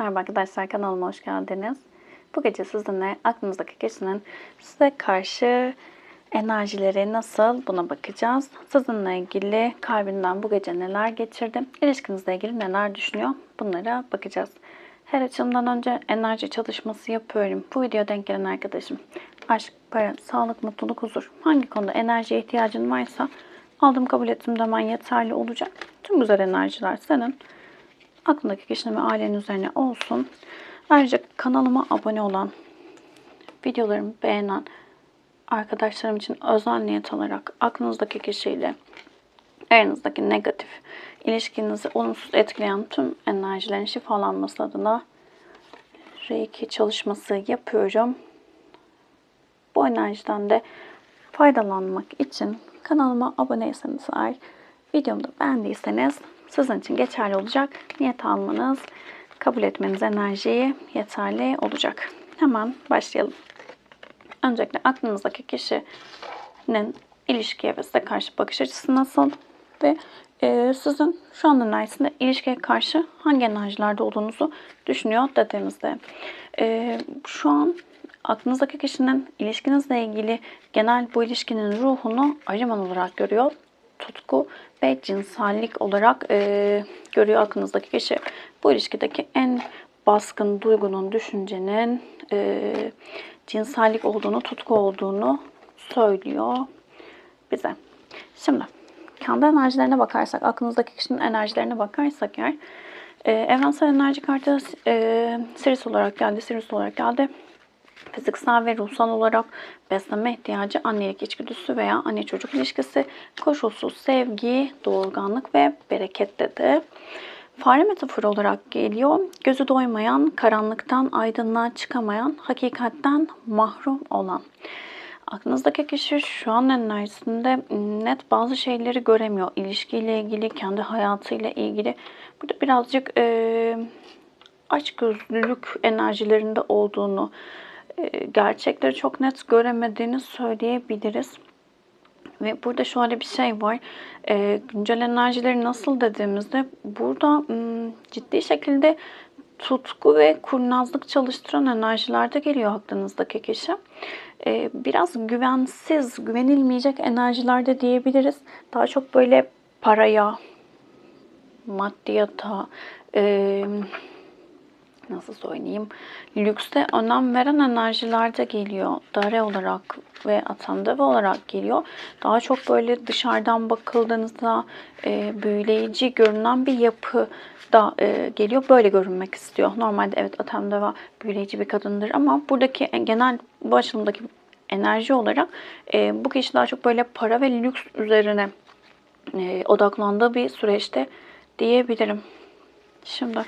Merhaba arkadaşlar kanalıma hoş geldiniz. Bu gece sizinle aklınızdaki kişinin size karşı enerjileri nasıl buna bakacağız. Sizinle ilgili kalbinden bu gece neler geçirdi, ilişkinizle ilgili neler düşünüyor bunlara bakacağız. Her açımdan önce enerji çalışması yapıyorum. Bu videoya denk gelen arkadaşım aşk, para, sağlık, mutluluk, huzur hangi konuda enerjiye ihtiyacın varsa aldım kabul ettim demen yeterli olacak. Tüm güzel enerjiler senin aklındaki kişinin ve ailenin üzerine olsun. Ayrıca kanalıma abone olan, videolarımı beğenen arkadaşlarım için özel niyet alarak aklınızdaki kişiyle aranızdaki negatif ilişkinizi olumsuz etkileyen tüm enerjilerin şifalanması adına Reiki çalışması yapıyorum. Bu enerjiden de faydalanmak için kanalıma aboneyseniz eğer videomu da beğendiyseniz sizin için geçerli olacak. Niyet almanız, kabul etmeniz enerjiyi yeterli olacak. Hemen başlayalım. Öncelikle aklınızdaki kişinin ilişkiye ve size karşı bakış açısı nasıl? Ve e, sizin şu an enerjisinde ilişkiye karşı hangi enerjilerde olduğunuzu düşünüyor dediğimizde. E, şu an aklınızdaki kişinin ilişkinizle ilgili genel bu ilişkinin ruhunu arıman olarak görüyor. Tutku ve cinsellik olarak e, görüyor aklınızdaki kişi. Bu ilişkideki en baskın duygunun, düşüncenin e, cinsellik olduğunu, tutku olduğunu söylüyor bize. Şimdi kendi enerjilerine bakarsak, aklınızdaki kişinin enerjilerine bakarsak eğer e, evrensel enerji kartı e, Sirius olarak geldi, Sirius olarak geldi. Fiziksel ve ruhsal olarak beslenme ihtiyacı, annelik içgüdüsü veya anne çocuk ilişkisi, koşulsuz sevgi, doğurganlık ve bereket dedi. Fare metaforu olarak geliyor. Gözü doymayan, karanlıktan aydınlığa çıkamayan, hakikatten mahrum olan. Aklınızdaki kişi şu an enerjisinde net bazı şeyleri göremiyor. İlişkiyle ilgili, kendi hayatıyla ilgili. Burada birazcık e, açgözlülük enerjilerinde olduğunu, gerçekleri çok net göremediğini söyleyebiliriz. Ve burada şöyle bir şey var. E, güncel enerjileri nasıl dediğimizde burada m, ciddi şekilde tutku ve kurnazlık çalıştıran enerjilerde geliyor aklınızdaki kişi. E, biraz güvensiz, güvenilmeyecek enerjilerde diyebiliriz. Daha çok böyle paraya, maddiyata, e, nasıl söyleyeyim lükste önem veren enerjilerde geliyor. Dare olarak ve atandeve olarak geliyor. Daha çok böyle dışarıdan bakıldığınızda e, büyüleyici görünen bir yapı da e, geliyor. Böyle görünmek istiyor. Normalde evet atandeva büyüleyici bir kadındır ama buradaki genel bu açılımdaki enerji olarak e, bu kişi daha çok böyle para ve lüks üzerine e, odaklandığı bir süreçte diyebilirim. Şimdi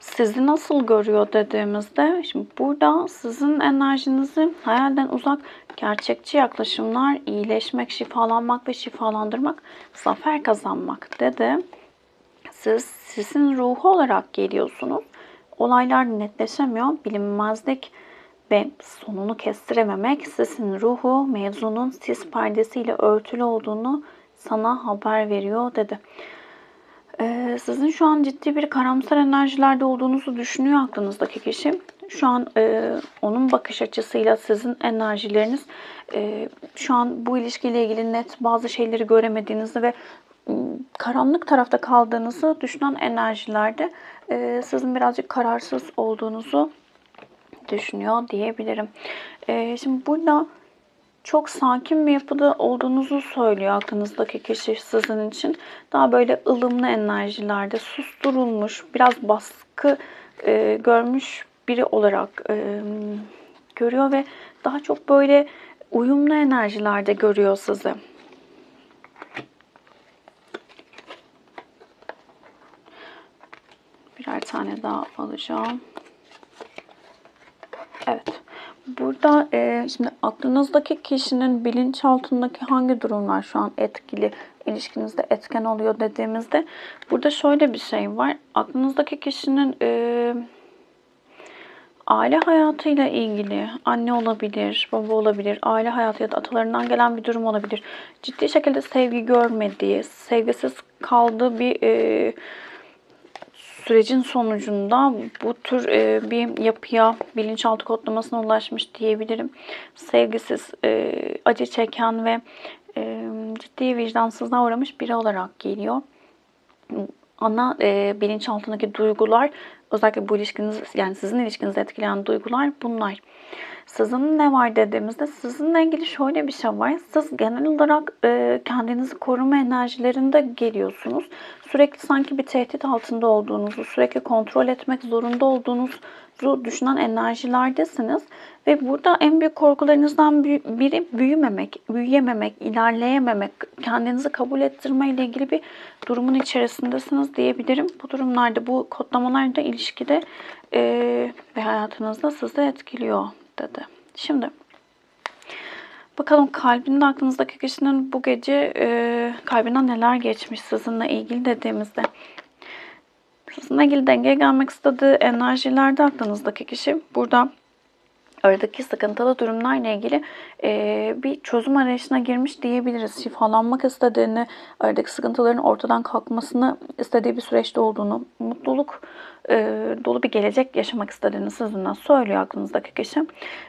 sizi nasıl görüyor dediğimizde şimdi burada sizin enerjinizi hayalden uzak gerçekçi yaklaşımlar, iyileşmek, şifalanmak ve şifalandırmak, zafer kazanmak dedi. Siz sizin ruhu olarak geliyorsunuz. Olaylar netleşemiyor. Bilinmezlik ve sonunu kestirememek sizin ruhu mevzunun sis perdesiyle örtülü olduğunu sana haber veriyor dedi. Ee, sizin şu an ciddi bir karamsar enerjilerde olduğunuzu düşünüyor aklınızdaki kişi. Şu an e, onun bakış açısıyla sizin enerjileriniz e, şu an bu ilişkiyle ilgili net bazı şeyleri göremediğinizi ve karanlık tarafta kaldığınızı düşünen enerjilerde e, sizin birazcık kararsız olduğunuzu düşünüyor diyebilirim. E, şimdi burada çok sakin bir yapıda olduğunuzu söylüyor aklınızdaki kişi sizin için. Daha böyle ılımlı enerjilerde susturulmuş, biraz baskı e, görmüş biri olarak e, görüyor ve daha çok böyle uyumlu enerjilerde görüyor sizi. Birer tane daha alacağım. Evet. Burada e, şimdi aklınızdaki kişinin bilinçaltındaki hangi durumlar şu an etkili, ilişkinizde etken oluyor dediğimizde burada şöyle bir şey var. Aklınızdaki kişinin e, aile hayatıyla ilgili anne olabilir, baba olabilir, aile hayatı ya da atalarından gelen bir durum olabilir. Ciddi şekilde sevgi görmediği, sevgisiz kaldığı bir e, sürecin sonucunda bu tür e, bir yapıya bilinçaltı kodlamasına ulaşmış diyebilirim. Sevgisiz, e, acı çeken ve e, ciddi vicdansızlığa uğramış biri olarak geliyor. Ana e, bilinçaltındaki duygular özellikle bu ilişkiniz yani sizin ilişkinizi etkileyen duygular bunlar. Sizin ne var dediğimizde sizinle ilgili şöyle bir şey var. Siz genel olarak e, kendinizi koruma enerjilerinde geliyorsunuz. Sürekli sanki bir tehdit altında olduğunuzu, sürekli kontrol etmek zorunda olduğunuzu düşünen enerjilerdesiniz. Ve burada en büyük korkularınızdan biri büyümemek, büyüyememek, ilerleyememek, kendinizi kabul ettirme ile ilgili bir durumun içerisindesiniz diyebilirim. Bu durumlarda, bu kodlamalar da ilişkide e, ve hayatınızda sizi etkiliyor dedi. Şimdi bakalım kalbinde aklınızdaki kişinin bu gece e, kalbinden neler geçmiş sizinle ilgili dediğimizde sizinle ilgili dengeye gelmek istediği enerjilerde aklınızdaki kişi burada aradaki sıkıntılı durumlarla ilgili e, bir çözüm arayışına girmiş diyebiliriz. Şifalanmak istediğini, aradaki sıkıntıların ortadan kalkmasını istediği bir süreçte olduğunu, mutluluk e, dolu bir gelecek yaşamak istediğini sizinle söylüyor aklınızdaki kişi.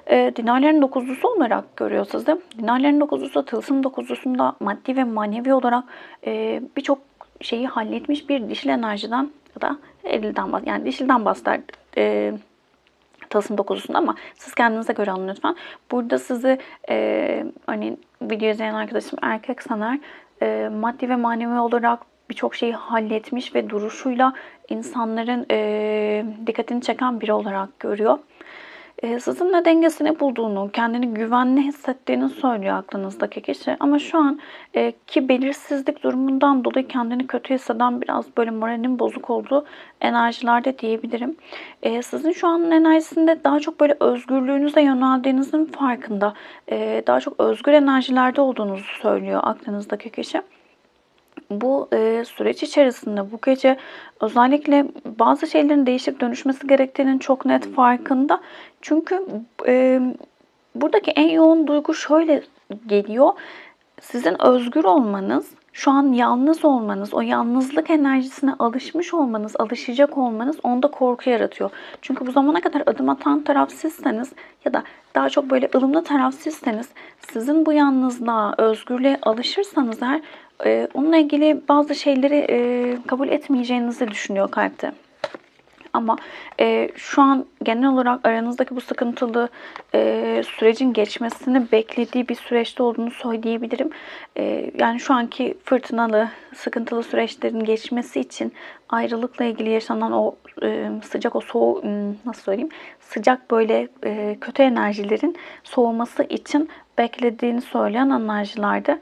E, dinarlerin dokuzlusu olarak görüyor sizi. Dinarlerin dokuzlusu, tılsım dokuzlusunda maddi ve manevi olarak e, birçok şeyi halletmiş bir dişil enerjiden ya da elden yani dişilden bahseder. E, Tılsım 9'usunda ama siz kendinize göre alın lütfen. Burada sizi e, hani video izleyen arkadaşım erkek sanar e, maddi ve manevi olarak birçok şeyi halletmiş ve duruşuyla insanların e, dikkatini çeken biri olarak görüyor. E, sizinle dengesini bulduğunu, kendini güvenli hissettiğini söylüyor aklınızdaki kişi. Ama şu an e, ki belirsizlik durumundan dolayı kendini kötü hisseden biraz böyle moralin bozuk olduğu enerjilerde diyebilirim. E, sizin şu an enerjisinde daha çok böyle özgürlüğünüze yöneldiğinizin farkında. E, daha çok özgür enerjilerde olduğunuzu söylüyor aklınızdaki kişi bu e, süreç içerisinde bu gece özellikle bazı şeylerin değişip dönüşmesi gerektiğinin çok net farkında. Çünkü e, buradaki en yoğun duygu şöyle geliyor. Sizin özgür olmanız, şu an yalnız olmanız, o yalnızlık enerjisine alışmış olmanız, alışacak olmanız onda korku yaratıyor. Çünkü bu zamana kadar adım atan taraf sizseniz ya da daha çok böyle ılımlı taraf sizseniz sizin bu yalnızlığa, özgürlüğe alışırsanız eğer e, onunla ilgili bazı şeyleri e, kabul etmeyeceğinizi düşünüyor kalpte. Ama e, şu an genel olarak aranızdaki bu sıkıntılı e, sürecin geçmesini beklediği bir süreçte olduğunu söyleyebilirim. E, yani şu anki fırtınalı, sıkıntılı süreçlerin geçmesi için ayrılıkla ilgili yaşanan o e, sıcak, o soğuk, nasıl söyleyeyim, sıcak böyle e, kötü enerjilerin soğuması için beklediğini söyleyen enerjilerde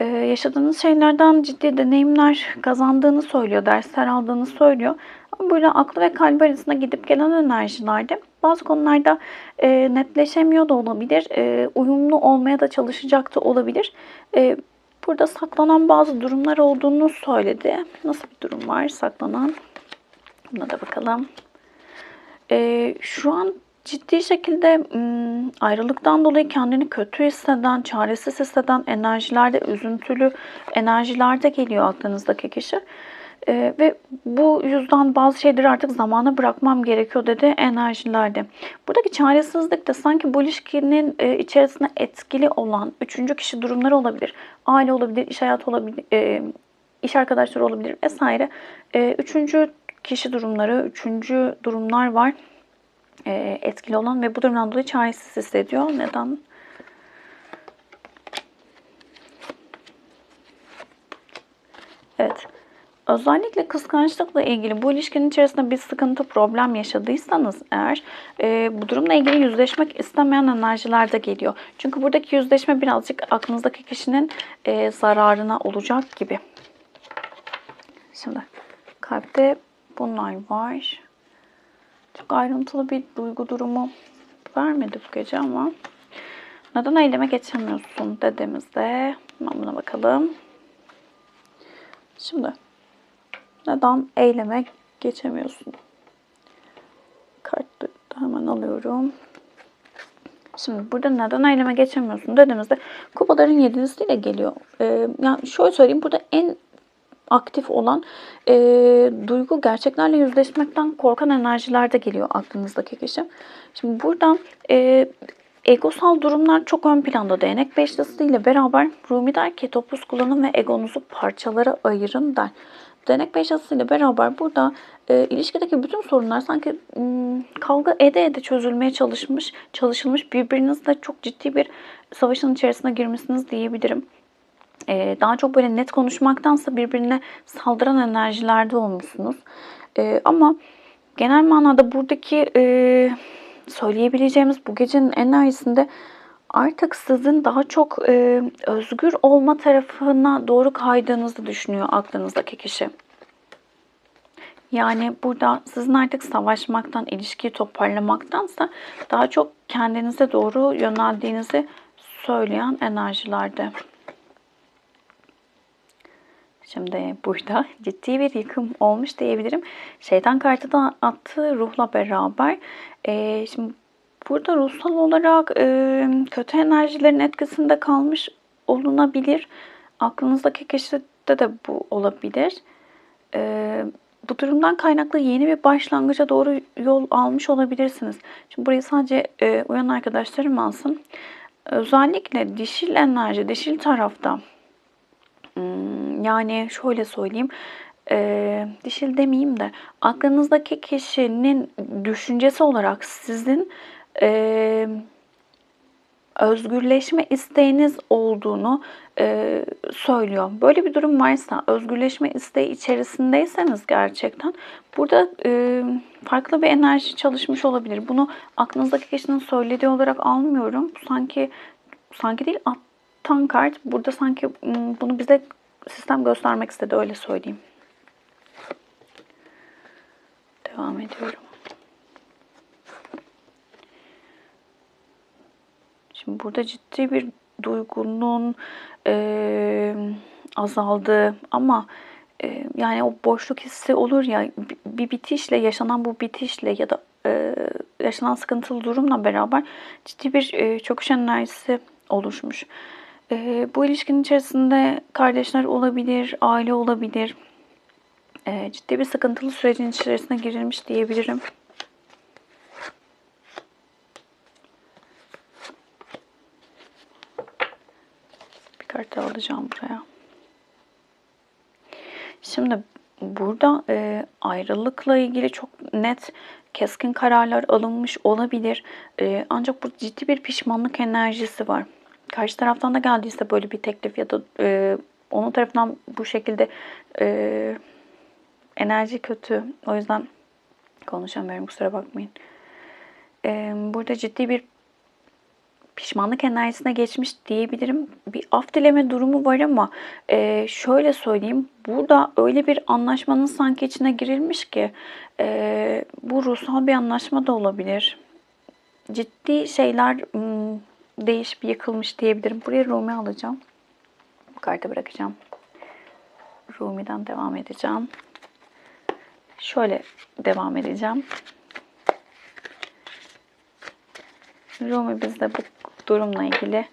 ee, yaşadığınız şeylerden ciddi deneyimler kazandığını söylüyor, dersler aldığını söylüyor. Böyle aklı ve kalbi arasında gidip gelen enerjilerde bazı konularda e, netleşemiyor da olabilir, e, uyumlu olmaya da çalışacak da olabilir. E, burada saklanan bazı durumlar olduğunu söyledi. Nasıl bir durum var saklanan? Buna da bakalım. E, şu an ciddi şekilde ayrılıktan dolayı kendini kötü hisseden, çaresiz hisseden enerjilerde, üzüntülü enerjilerde geliyor aklınızdaki kişi. Ee, ve bu yüzden bazı şeyleri artık zamana bırakmam gerekiyor dedi enerjilerde. Buradaki çaresizlik de sanki bu ilişkinin e, içerisinde etkili olan üçüncü kişi durumları olabilir. Aile olabilir, iş hayatı olabilir, e, iş arkadaşları olabilir vesaire. E, üçüncü kişi durumları, üçüncü durumlar var e, etkili olan ve bu durumdan dolayı çaresiz hissediyor. Neden? Evet. Özellikle kıskançlıkla ilgili bu ilişkinin içerisinde bir sıkıntı, problem yaşadıysanız eğer e, bu durumla ilgili yüzleşmek istemeyen enerjiler de geliyor. Çünkü buradaki yüzleşme birazcık aklınızdaki kişinin e, zararına olacak gibi. Şimdi kalpte bunlar var. Çok ayrıntılı bir duygu durumu vermedi bu gece ama neden eyleme geçemiyorsun dediğimizde buna bakalım. Şimdi neden eyleme geçemiyorsun? Kartı hemen alıyorum. Şimdi burada neden eyleme geçemiyorsun dediğimizde kupaların yedilisiyle geliyor. Ee, yani şöyle söyleyeyim burada en aktif olan e, duygu gerçeklerle yüzleşmekten korkan enerjilerde geliyor aklınızdaki kişi. Şimdi burada e, egosal durumlar çok ön planda. Değnek beşlisi ile beraber Rumi der ki topuz kullanın ve egonuzu parçalara ayırın der. Değnek beşlisi ile beraber burada e, ilişkideki bütün sorunlar sanki m, kavga ede ede çözülmeye çalışmış, çalışılmış. Birbirinizle çok ciddi bir savaşın içerisine girmişsiniz diyebilirim. E, daha çok böyle net konuşmaktansa birbirine saldıran enerjilerde olmuşsunuz. E, ama genel manada buradaki e, söyleyebileceğimiz bu gecenin enerjisinde artık sizin daha çok e, özgür olma tarafına doğru kaydığınızı düşünüyor aklınızdaki kişi. Yani burada sizin artık savaşmaktan, ilişkiyi toparlamaktansa daha çok kendinize doğru yöneldiğinizi söyleyen enerjilerde. Şimdi burada ciddi bir yıkım olmuş diyebilirim. Şeytan kartı da attığı ruhla beraber. Ee, şimdi burada ruhsal olarak e, kötü enerjilerin etkisinde kalmış olunabilir. Aklınızdaki kişide de bu olabilir. Ee, bu durumdan kaynaklı yeni bir başlangıca doğru yol almış olabilirsiniz. Şimdi burayı sadece e, uyan arkadaşlarım alsın. Özellikle dişil enerji, dişil tarafta Hmm, yani şöyle söyleyeyim. E, dişil demeyeyim de aklınızdaki kişinin düşüncesi olarak sizin e, özgürleşme isteğiniz olduğunu e, söylüyor. Böyle bir durum varsa, özgürleşme isteği içerisindeyseniz gerçekten burada e, farklı bir enerji çalışmış olabilir. Bunu aklınızdaki kişinin söylediği olarak almıyorum. Sanki sanki değil attan kart burada sanki bunu bize sistem göstermek istedi öyle söyleyeyim. Devam ediyorum. Şimdi burada ciddi bir duygunun e, azaldığı ama e, yani o boşluk hissi olur ya bir bitişle yaşanan bu bitişle ya da e, yaşanan sıkıntılı durumla beraber ciddi bir e, çöküş enerjisi oluşmuş. E, bu ilişkinin içerisinde kardeşler olabilir, aile olabilir. E, ciddi bir sıkıntılı sürecin içerisine girilmiş diyebilirim. Bir kart daha alacağım buraya. Şimdi burada e, ayrılıkla ilgili çok net keskin kararlar alınmış olabilir. E, ancak bu ciddi bir pişmanlık enerjisi var karşı taraftan da geldiyse böyle bir teklif ya da e, onun tarafından bu şekilde e, enerji kötü. O yüzden konuşamıyorum kusura bakmayın. E, burada ciddi bir pişmanlık enerjisine geçmiş diyebilirim. Bir af dileme durumu var ama e, şöyle söyleyeyim. Burada öyle bir anlaşmanın sanki içine girilmiş ki e, bu ruhsal bir anlaşma da olabilir. Ciddi şeyler değişip yıkılmış diyebilirim. Buraya Rumi alacağım. Bu kartı bırakacağım. Rumi'den devam edeceğim. Şöyle devam edeceğim. Rumi bizde bu durumla ilgili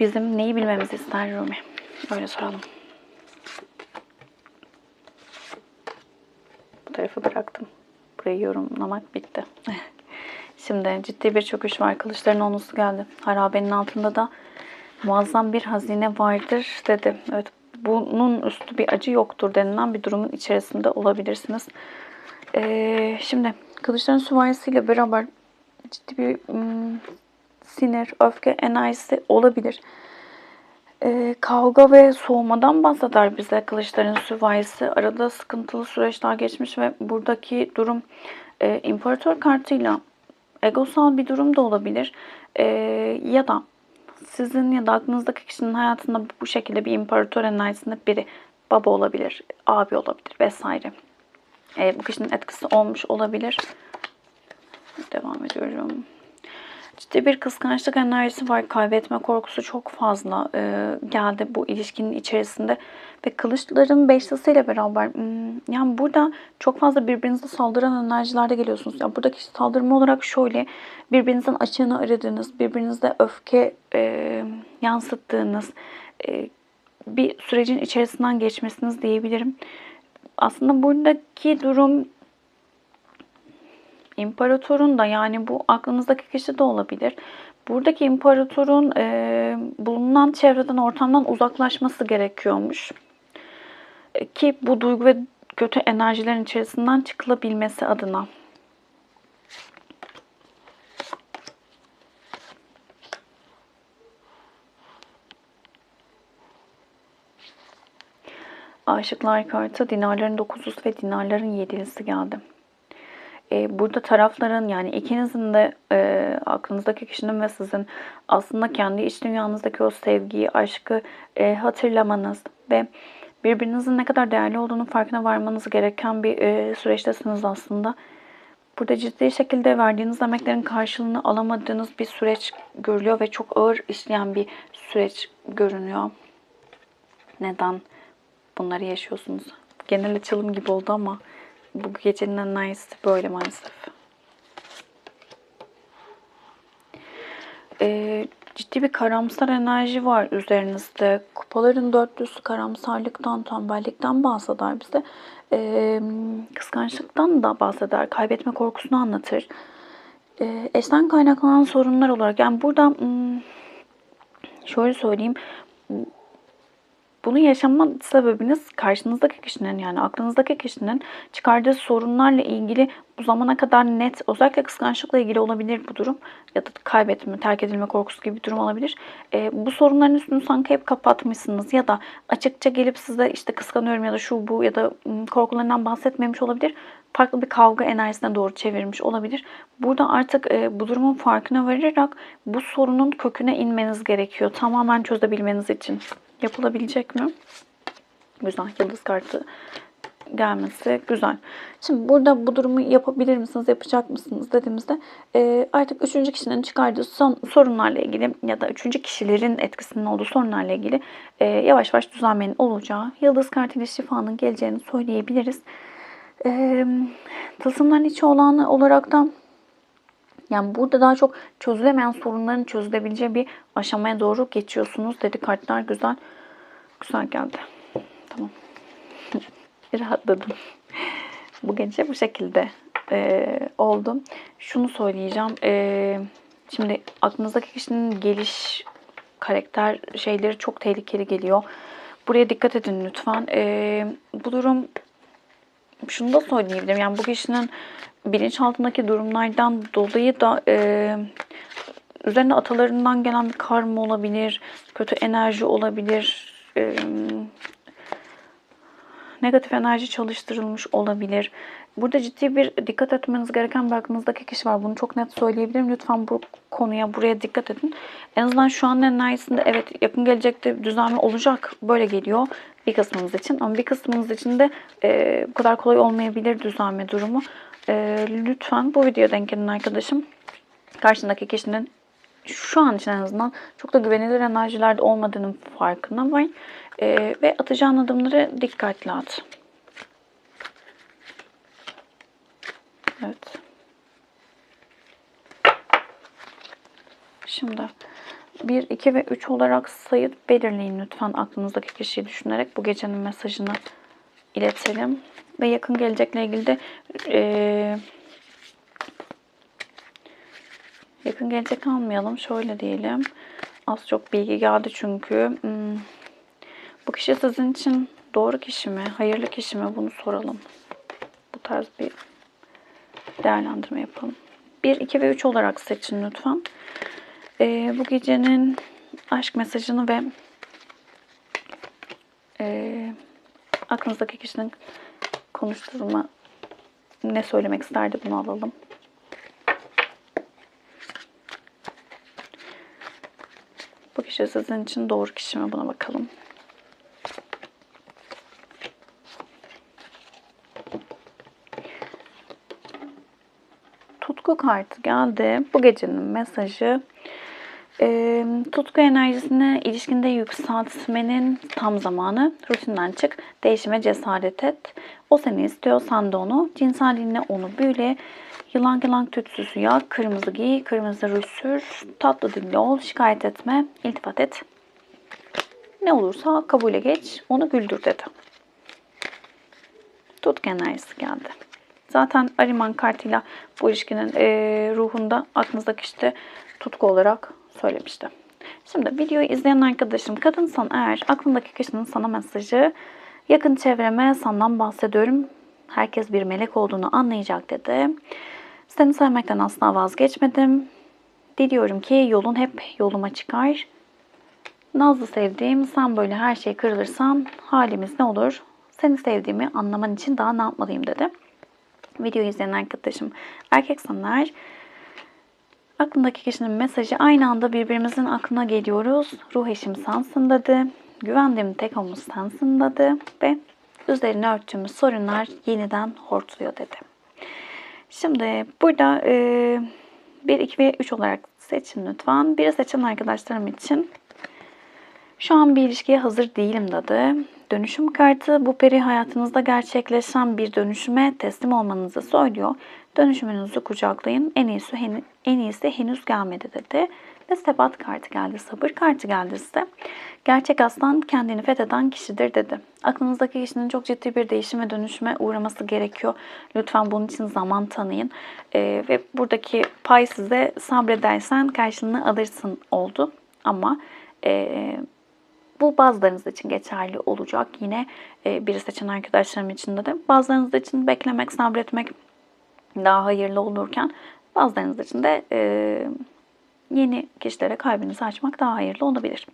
bizim neyi bilmemizi ister Rumi? Böyle soralım. Bu tarafı bıraktım. Burayı yorumlamak bitti. Şimdi ciddi bir çöküş var. Kılıçların onusu geldi. Harabenin altında da muazzam bir hazine vardır dedi. Evet bunun üstü bir acı yoktur denilen bir durumun içerisinde olabilirsiniz. Ee, şimdi kılıçların süvarisiyle beraber ciddi bir ım, sinir, öfke enerjisi olabilir. Ee, kavga ve soğumadan bahseder bize kılıçların süvarisi. Arada sıkıntılı süreçler geçmiş ve buradaki durum e, imparator kartıyla egosal bir durum da olabilir. E, ya da sizin ya da aklınızdaki kişinin hayatında bu şekilde bir imparator enerjisinde biri baba olabilir, abi olabilir vesaire. E, bu kişinin etkisi olmuş olabilir. Devam ediyorum. Ciddi bir kıskançlık enerjisi var. Kaybetme korkusu çok fazla e, geldi bu ilişkinin içerisinde. Ve kılıçların beşlisiyle beraber hmm, yani burada çok fazla birbirinize saldıran enerjilerde geliyorsunuz. Yani buradaki saldırma olarak şöyle birbirinizin açığını aradığınız, birbirinizde öfke e, yansıttığınız, e, bir sürecin içerisinden geçmesiniz diyebilirim. Aslında buradaki durum imparatorun da yani bu aklınızdaki kişi de olabilir. Buradaki imparatorun e, bulunan çevreden, ortamdan uzaklaşması gerekiyormuş. E, ki bu duygu ve kötü enerjilerin içerisinden çıkılabilmesi adına. Aşıklar kartı dinarların dokuzusu ve dinarların yedilisi geldi. Ee, burada tarafların yani ikinizin de e, aklınızdaki kişinin ve sizin aslında kendi iç dünyanızdaki o sevgiyi, aşkı e, hatırlamanız ve birbirinizin ne kadar değerli olduğunu farkına varmanız gereken bir e, süreçtesiniz aslında. Burada ciddi şekilde verdiğiniz emeklerin karşılığını alamadığınız bir süreç görülüyor ve çok ağır işleyen bir süreç görünüyor. Neden bunları yaşıyorsunuz? Genel açılım gibi oldu ama bu gecenin enerjisi böyle maalesef. Ee, ciddi bir karamsar enerji var üzerinizde. Kupaların dörtlüsü karamsarlıktan, tembellikten bahseder bize. Ee, kıskançlıktan da bahseder. Kaybetme korkusunu anlatır. Ee, eşten kaynaklanan sorunlar olarak. Yani burada hmm, şöyle söyleyeyim. Bunu yaşama sebebiniz karşınızdaki kişinin yani aklınızdaki kişinin çıkardığı sorunlarla ilgili bu zamana kadar net özellikle kıskançlıkla ilgili olabilir bu durum ya da kaybetme, terk edilme korkusu gibi bir durum olabilir. E, bu sorunların üstünü sanki hep kapatmışsınız ya da açıkça gelip size işte kıskanıyorum ya da şu bu ya da korkularından bahsetmemiş olabilir. Farklı bir kavga enerjisine doğru çevirmiş olabilir. Burada artık e, bu durumun farkına vararak bu sorunun köküne inmeniz gerekiyor. Tamamen çözebilmeniz için. Yapılabilecek mi? Güzel. Yıldız kartı gelmesi güzel. Şimdi burada bu durumu yapabilir misiniz, yapacak mısınız dediğimizde e, artık üçüncü kişinin çıkardığı son sorunlarla ilgili ya da üçüncü kişilerin etkisinin olduğu sorunlarla ilgili e, yavaş yavaş düzenmenin olacağı, yıldız kartıyla şifanın geleceğini söyleyebiliriz. E, tılsımların içi olanı olarak da yani burada daha çok çözülemeyen sorunların çözülebileceği bir aşamaya doğru geçiyorsunuz dedi kartlar güzel. Güzel geldi. Tamam. Rahatladım. bu gece bu şekilde e, oldu. Şunu söyleyeceğim. E, şimdi aklınızdaki kişinin geliş karakter şeyleri çok tehlikeli geliyor. Buraya dikkat edin lütfen. E, bu durum şunu da söyleyebilirim. Yani bu kişinin bilinçaltındaki durumlardan dolayı da e, üzerine atalarından gelen bir karma olabilir, kötü enerji olabilir, e, negatif enerji çalıştırılmış olabilir. Burada ciddi bir dikkat etmeniz gereken bir aklınızdaki kişi var. Bunu çok net söyleyebilirim. Lütfen bu konuya, buraya dikkat edin. En azından şu an enerjisinde evet yakın gelecekte düzenli olacak. Böyle geliyor bir kısmınız için. Ama bir kısmınız için de e, bu kadar kolay olmayabilir düzenleme durumu. E, lütfen bu videoya denk gelin arkadaşım. Karşındaki kişinin şu an için en azından çok da güvenilir enerjilerde olmadığının farkına var. E, ve atacağın adımları dikkatli at. Evet. Şimdi 1, 2 ve 3 olarak sayıp belirleyin lütfen aklınızdaki kişiyi düşünerek bu gecenin mesajını iletelim. Ve yakın gelecekle ilgili de e, yakın gelecek almayalım. Şöyle diyelim. Az çok bilgi geldi çünkü. Hmm, bu kişi sizin için doğru kişi mi? Hayırlı kişi mi? Bunu soralım. Bu tarz bir değerlendirme yapalım. 1, 2 ve 3 olarak seçin lütfen. Ee, bu gecenin aşk mesajını ve e, aklınızdaki kişinin konuşturma ne söylemek isterdi bunu alalım. Bu kişi sizin için doğru kişi mi buna bakalım. Tutku kartı geldi. Bu gecenin mesajı e, tutku enerjisini ilişkinde yükseltmenin tam zamanı. Rutinden çık, değişime cesaret et. O seni istiyor, sen de onu. Cinselliğine onu büyüle. Yılan yılan tütsüsü yak, kırmızı giy, kırmızı ruj tatlı dilli ol, şikayet etme, iltifat et. Ne olursa kabule geç, onu güldür dedi. Tutku enerjisi geldi. Zaten Ariman kartıyla bu ilişkinin eee, ruhunda aklınızdaki işte tutku olarak söylemişti. Şimdi videoyu izleyen arkadaşım kadınsan eğer aklındaki kişinin sana mesajı yakın çevreme sandan bahsediyorum. Herkes bir melek olduğunu anlayacak dedi. Seni sevmekten asla vazgeçmedim. Diliyorum ki yolun hep yoluma çıkar. Nazlı sevdiğim sen böyle her şey kırılırsan halimiz ne olur? Seni sevdiğimi anlaman için daha ne yapmalıyım dedi. Videoyu izleyen arkadaşım erkek sanlar. Aklındaki kişinin mesajı aynı anda birbirimizin aklına geliyoruz. Ruh eşim sensin dedi. Güvendiğim tek omuz sensin dedi. Ve üzerine örttüğümüz sorunlar yeniden hortluyor dedi. Şimdi burada e, 1, 2 ve 3 olarak seçin lütfen. Biri seçen arkadaşlarım için şu an bir ilişkiye hazır değilim dedi. Dönüşüm kartı bu peri hayatınızda gerçekleşen bir dönüşüme teslim olmanızı söylüyor. Dönüşümünüzü kucaklayın. En iyisi, en iyisi henüz gelmedi dedi. Ve sebat kartı geldi, sabır kartı geldi size. Gerçek aslan kendini fetheden kişidir dedi. Aklınızdaki kişinin çok ciddi bir değişim ve dönüşüme uğraması gerekiyor. Lütfen bunun için zaman tanıyın. Ee, ve buradaki pay size sabredersen karşılığını alırsın oldu. Ama e, bu bazılarınız için geçerli olacak. Yine e, biri seçen arkadaşlarım için de. Bazılarınız için beklemek, sabretmek daha hayırlı olurken bazılarınız için de e, yeni kişilere kalbinizi açmak daha hayırlı olabilir.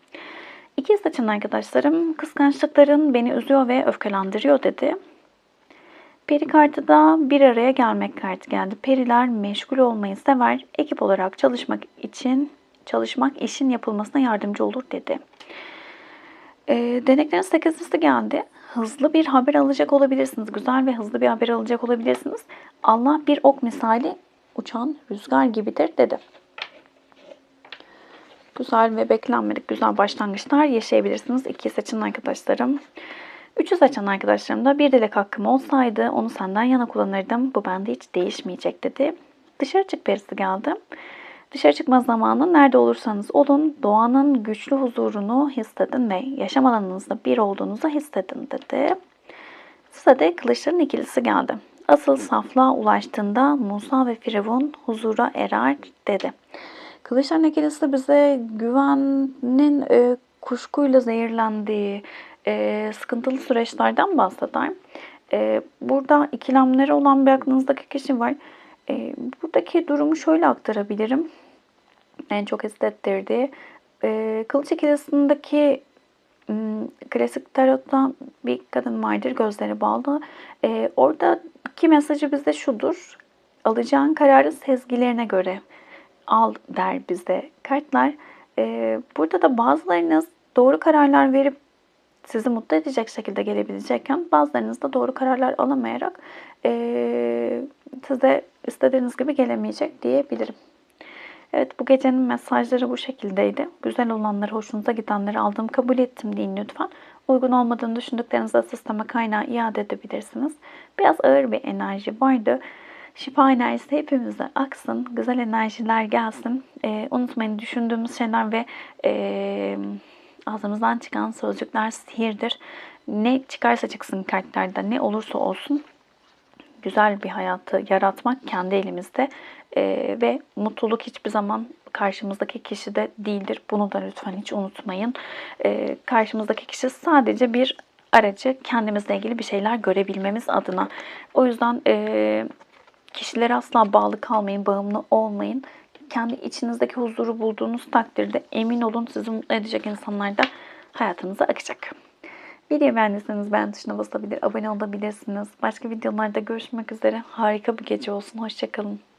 İki seçen arkadaşlarım kıskançlıkların beni üzüyor ve öfkelendiriyor dedi. Peri kartı da bir araya gelmek kartı geldi. Periler meşgul olmayı sever. Ekip olarak çalışmak için çalışmak işin yapılmasına yardımcı olur dedi. E, deneklerin sekizlisi geldi. Hızlı bir haber alacak olabilirsiniz. Güzel ve hızlı bir haber alacak olabilirsiniz. Allah bir ok misali uçan rüzgar gibidir dedi. Güzel ve beklenmedik güzel başlangıçlar yaşayabilirsiniz. İki seçen arkadaşlarım. Üçü seçen arkadaşlarım da bir dilek hakkım olsaydı onu senden yana kullanırdım. Bu bende hiç değişmeyecek dedi. Dışarı çık perisi geldi. Dışarı çıkma zamanı nerede olursanız olun doğanın güçlü huzurunu hissedin ve yaşam alanınızda bir olduğunuzu hissedin dedi. Size de kılıçların ikilisi geldi. Asıl saflığa ulaştığında Musa ve Firavun huzura erer dedi. Kılıçların ikilisi bize güvenin e, kuşkuyla zehirlendiği e, sıkıntılı süreçlerden bahseder. E, burada ikilemleri olan bir aklınızdaki kişi var. E, buradaki durumu şöyle aktarabilirim. En çok hissettirdiği. E, Kılıç ikilisindeki klasik tarotta bir kadın vardır gözleri bağlı. E, oradaki mesajı bize şudur. Alacağın kararı sezgilerine göre al der bize kartlar. E, burada da bazılarınız doğru kararlar verip sizi mutlu edecek şekilde gelebilecekken bazılarınız da doğru kararlar alamayarak e, size istediğiniz gibi gelemeyecek diyebilirim. Evet bu gecenin mesajları bu şekildeydi. Güzel olanları, hoşunuza gidenleri aldım, kabul ettim deyin lütfen. Uygun olmadığını düşündüklerinizi sisteme kaynağı iade edebilirsiniz. Biraz ağır bir enerji vardı. Şifa enerjisi hepimize aksın. Güzel enerjiler gelsin. Ee, unutmayın düşündüğümüz şeyler ve e, ağzımızdan çıkan sözcükler sihirdir. Ne çıkarsa çıksın kartlarda ne olursa olsun güzel bir hayatı yaratmak kendi elimizde Ee, ve mutluluk hiçbir zaman karşımızdaki kişide değildir. Bunu da lütfen hiç unutmayın. Ee, karşımızdaki kişi sadece bir aracı kendimizle ilgili bir şeyler görebilmemiz adına. O yüzden e, kişilere asla bağlı kalmayın, bağımlı olmayın. Kendi içinizdeki huzuru bulduğunuz takdirde emin olun sizi mutlu edecek insanlar da hayatınıza akacak. Videoyu beğendiyseniz beğen tuşuna basabilir, abone olabilirsiniz. Başka videolarda görüşmek üzere. Harika bir gece olsun. Hoşçakalın.